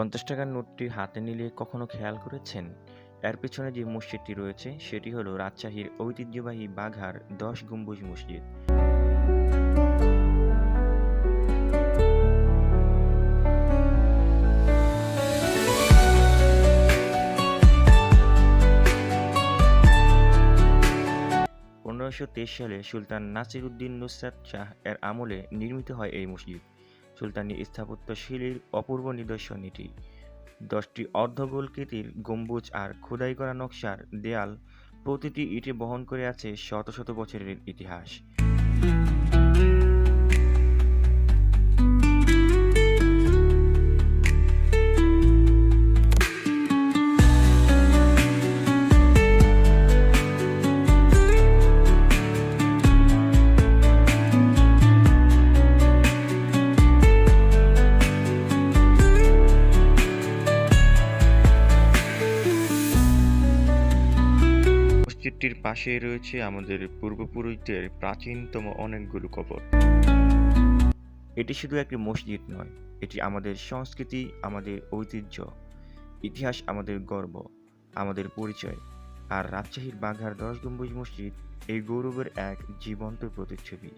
পঞ্চাশ টাকার নোটটি হাতে নিলে কখনো খেয়াল করেছেন? এর পেছনে যে মসজিদটি রয়েছে, সেটি হলো রাজশাহীর ঐতিহ্যবাহী বাঘার দশ গম্বুজ মসজিদ। পনেরোশো সালে সুলতান নাসির উদ্দিন নুসরাত শাহ এর আমলে নির্মিত হয় এই মসজিদ। সুলতানি স্থাপত্য শৈলীর অপূর্ব নিদর্শন এটি। দশটি অর্ধগোলকৃতির গম্বুজ আর খোদাই করা নকশার দেয়াল প্রতিটি ইটে বহন করে আছে শত শত বছরের ইতিহাস। মসজিদটির পাশে রয়েছে আমাদের পূর্বপুরুষদের প্রাচীনতম অনেকগুলো কবর। এটি শুধু একটি মসজিদ নয়, এটি আমাদের সংস্কৃতি, আমাদের ঐতিহ্য, ইতিহাস, আমাদের গর্ব, আমাদের পরিচয়। আর রাজশাহীর বাঘার দশ গম্বুজ মসজিদ এই গৌরবের এক জীবন্ত প্রতিচ্ছবি।